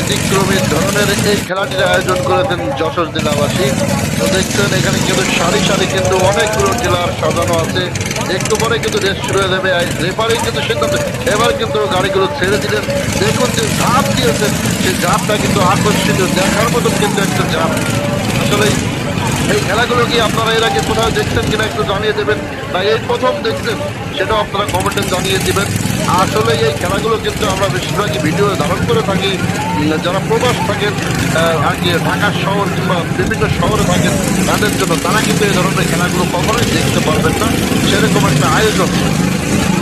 ব্যতিক্রমী ধরনের এই খেলাটির আয়োজন করেছেন যশোর জেলাবাসী। তো দেখছেন, এখানে কিন্তু সারি সারি কিন্তু অনেকগুলো জেলার সাজানো আছে। একটু পরে কিন্তু রেস্ট হয়ে যাবে। রেফারি কিন্তু সিদ্ধান্ত, এবার কিন্তু গাড়িগুলো ছেড়ে দিলেন। দেখুন যে ঝাঁপ দিয়েছেন। সেই ঝাঁপটা কিন্তু আকর্ষণীয়। দেখার মতন কিন্তু একটা ঝাঁপ। আসলে এই খেলাগুলো কি আপনারা এর আগে কোথাও দেখছেন কিনা একটু জানিয়ে দেবেন? বা এই প্রথম দেখছেন, সেটাও আপনারা কমেন্টে জানিয়ে দেবেন। আসলে এই খেলাগুলো কিন্তু আমরা বেশিরভাগই ভিডিও ধারণ করে থাকি যারা প্রবাস থাকেন আর কি ঢাকা শহর কিংবা বিভিন্ন শহরে থাকেন, তাদের জন্য তারা কিন্তু এই ধরনের খেলাগুলো কখনোই দেখতে পারবেন না। সেরকম একটা আয়োজন।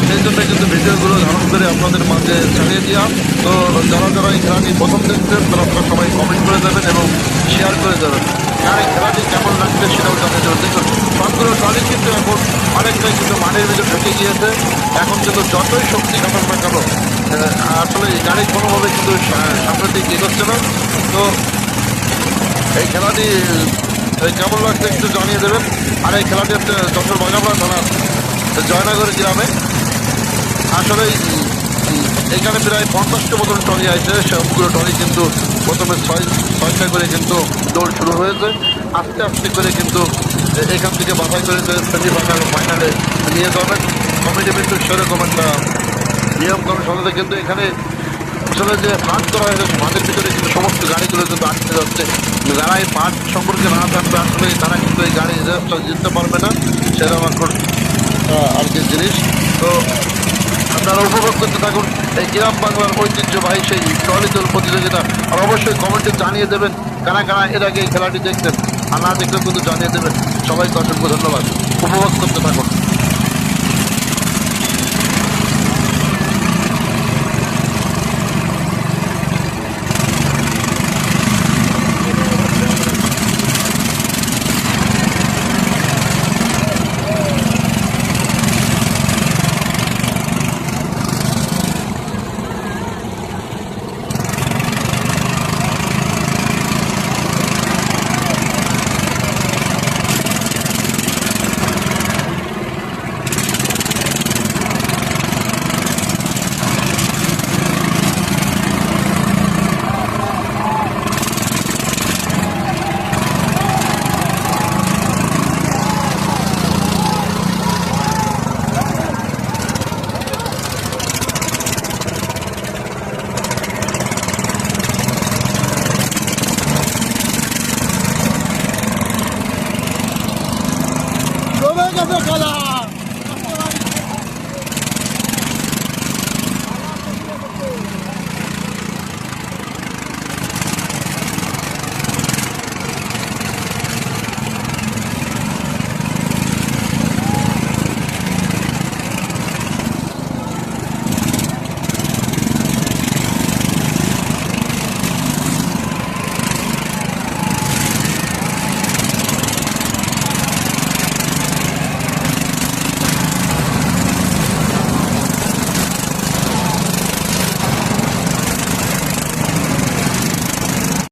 সেই জন্য কিন্তু ভিডিওগুলো ধারণ করে আপনাদের মাঝে ছাড়িয়ে দেওয়া তো যারা যারা এই খেলাটি প্রথম দেখছেন, তারা আপনারা সবাই কমেন্ট করে দেবেন এবং শেয়ার করে দেবেন আর এই খেলাটি কেমন লাগছে সেটাও জানিয়ে দেবেন দেখুন। সবগুলো ট্রলি কিন্তু এখন অনেকটাই কিন্তু মাঠের ভিতরে ঢুকে গিয়েছে। এখন কিন্তু যতই শক্তি খাটান না কেন আসলে এই গাড়ি কোনোভাবে কিন্তু সামনের দিকে এগোচ্ছে না। তো এই খেলাটি, এই কেমন লাগছে একটু জানিয়ে দেবেন। আর এই খেলাটি হচ্ছে যশোর বাগাবড়া থানার জয়নগর গ্রামে। আসলে এখানে প্রায় পঞ্চাশটা মতন টনি আছে। সবগুলো টনি কিন্তু প্রথমে ছয়, ছয়টা করে কিন্তু দৌড় শুরু হয়েছে। আস্তে আস্তে করে কিন্তু এখান থেকে বাছাই করে সেমিফাইনাল, ফাইনালে নিয়ে যাবেন কমিটি কিন্তু সেরকম একটা নিয়ম কানুন সাথে কিন্তু এখানে আসলে যে ভাগ করা হয়েছে ভাগের ভিতরে কিন্তু সমস্ত গাড়িগুলো কিন্তু আটকে যাচ্ছে। যারা এই পার্ট সম্পর্কে না জানবে, আসলে তারা কিন্তু এই গাড়ি জিততে পারবে না। সেরকম এখন আর কি জিনিস। তো আপনারা উপভোগ করতে থাকুন এই গ্রাম বাংলার ঐতিহ্যবাহী সেই টলি দল প্রতিযোগিতা। আর অবশ্যই কমেন্টে জানিয়ে দেবেন কারা কারা এর আগে খেলাটি দেখতেন। আর না দেখলেও কিন্তু জানিয়ে দেবেন। সবাইকে অসংখ্য ধন্যবাদ। উপভোগ করতে থাকুন। Omega Bekala!